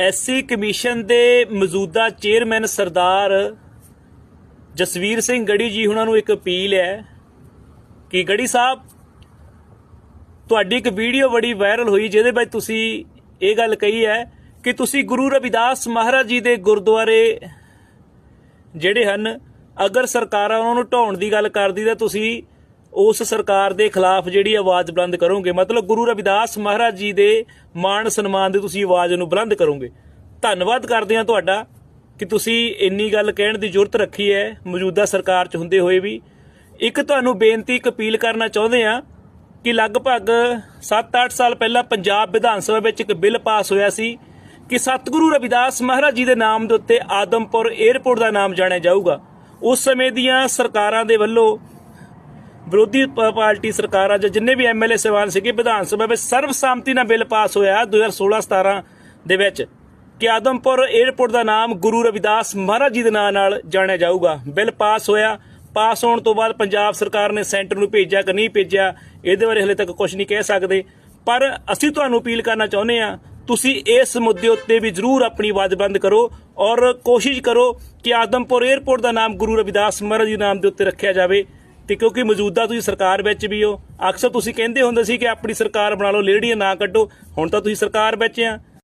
SC commission ਦੇ ਮੌਜੂਦਾ chairman ਸਰਦਾਰ ਜਸਵੀਰ ਸਿੰਘ ਗੜੀ ਜੀ ਉਹਨਾਂ ਨੂੰ ਇੱਕ ਅਪੀਲ ਹੈ ਕਿ ਗੜੀ ਸਾਹਿਬ, ਤੁਹਾਡੀ ਇੱਕ ਵੀਡੀਓ ਬੜੀ ਵਾਇਰਲ ਹੋਈ ਜਿਹਦੇ ਵਿੱਚ ਤੁਸੀਂ ਇਹ ਗੱਲ ਕਹੀ ਹੈ ਕਿ ਤੁਸੀਂ ਗੁਰੂ ਰਵਿਦਾਸ ਮਹਾਰਾਜ ਜੀ ਦੇ ਗੁਰਦੁਆਰੇ ਜਿਹੜੇ ਹਨ, ਅਗਰ ਸਰਕਾਰਾਂ ਉਹਨਾਂ ਨੂੰ ਢਾਉਣ ਦੀ ਗੱਲ ਕਰਦੀ ਤਾਂ ਤੁਸੀਂ ਉਸ ਸਰਕਾਰ ਦੇ ਖਿਲਾਫ ਜਿਹੜੀ ਆਵਾਜ਼ ਬੁਲੰਦ ਕਰੋਗੇ, ਮਤਲਬ ਗੁਰੂ ਰਵਿਦਾਸ ਮਹਾਰਾਜ ਜੀ ਦੇ ਮਾਣ ਸਨਮਾਨ ਦੀ ਤੁਸੀਂ ਆਵਾਜ਼ ਨੂੰ ਬੁਲੰਦ ਕਰੋਗੇ। ਧੰਨਵਾਦ ਕਰਦੇ ਹਾਂ ਤੁਹਾਡਾ ਕਿ ਤੁਸੀਂ ਇੰਨੀ ਗੱਲ ਕਹਿਣ ਦੀ ਜ਼ਰੂਰਤ ਰੱਖੀ ਹੈ, ਮੌਜੂਦਾ ਸਰਕਾਰ 'ਚ ਹੁੰਦੇ ਹੋਏ ਵੀ। ਇੱਕ ਤੁਹਾਨੂੰ ਬੇਨਤੀ, ਇੱਕ ਅਪੀਲ ਕਰਨਾ ਚਾਹੁੰਦੇ ਆ ਕਿ ਲਗਭਗ 7-8 ਸਾਲ ਪਹਿਲਾਂ ਪੰਜਾਬ ਵਿਧਾਨ ਸਭਾ ਵਿੱਚ ਇੱਕ ਬਿੱਲ ਪਾਸ ਹੋਇਆ ਸੀ ਕਿ ਸਤਿਗੁਰੂ ਰਵਿਦਾਸ ਮਹਾਰਾਜ ਜੀ ਦੇ ਨਾਮ ਦੇ ਉੱਤੇ ਆਦਮਪੁਰ 에ਅਰਪੋਰਟ ਦਾ ਨਾਮ ਜਾਣਿਆ ਜਾਊਗਾ। ਉਸ ਸਮੇਂ ਦੀਆਂ ਸਰਕਾਰਾਂ ਦੇ ਵੱਲੋਂ ਵਿਰੋਧੀ ਪ- ਪਾਰਟੀ ਸਰਕਾਰਾਂ ਜਾਂ ਜਿੰਨੇ ਵੀ ਐਮਐਲਏ ਸਹਿਬਾਨ ਸੀਗੇ, ਵਿਧਾਨ ਸਭਾ ਵਿੱਚ ਸਰਬਸੰਮਤੀ ਨਾਲ ਬਿੱਲ ਪਾਸ ਹੋਇਆ 2016-17 ਦੇ ਵਿੱਚ ਕਿ ਆਦਮਪੁਰ 에ਅਰਪੋਰਟ ਦਾ ਨਾਮ ਗੁਰੂ ਰਵਿਦਾਸ ਮਹਾਰਾਜ ਜੀ ਦੇ ਨਾਂ ਨਾਲ ਜਾਣਿਆ ਜਾਊਗਾ। ਬਿੱਲ ਪਾਸ ਹੋਇਆ, ਪਾਸ ਹੋਣ ਤੋਂ ਬਾਅਦ ਪੰਜਾਬ ਸਰਕਾਰ ਨੇ ਸੈਂਟਰ ਨੂੰ ਭੇਜਿਆ ਕਿ ਨਹੀਂ ਭੇਜਿਆ, ਇਹਦੇ ਬਾਰੇ ਹਲੇ ਤੱਕ ਕੁਝ ਨਹੀਂ ਕਹਿ ਸਕਦੇ। ਪਰ ਅਸੀਂ ਤੁਹਾਨੂੰ ਅਪੀਲ ਕਰਨਾ ਚਾਹੁੰਦੇ ਆ ਤੁਸੀਂ ਇਸ ਮੁੱਦੇ ਉੱਤੇ ਵੀ ਜ਼ਰੂਰ ਆਪਣੀ ਆਵਾਜ਼ ਕਰੋ ਔਰ ਕੋਸ਼ਿਸ਼ ਕਰੋ ਕਿ ਆਦਮਪੁਰ 에ਅਰਪੋਰਟ ਦਾ ਨਾਮ ਗੁਰੂ ਰਵਿਦਾਸ ਮਹਾਰਾਜ ਜੀ ਦੇ ਨਾਮ ਦੇ ਉੱਤੇ ਰੱਖਿਆ ਜਾਵੇ। ਤੇ ਕਿਉਂਕਿ ਮੌਜੂਦਾ ਤੁਸੀਂ ਸਰਕਾਰ ਵਿੱਚ ਵੀ ਹੋ, ਅਕਸਰ ਤੁਸੀਂ ਕਹਿੰਦੇ ਹੁੰਦੇ ਸੀ ਕਿ ਆਪਣੀ ਸਰਕਾਰ ਬਣਾ ਲਓ ਲੇਡੀਆਂ ਨਾ ਕੱਢੋ। ਹੁਣ ਤਾਂ ਤੁਸੀਂ ਸਰਕਾਰ ਵਿੱਚ ਆ।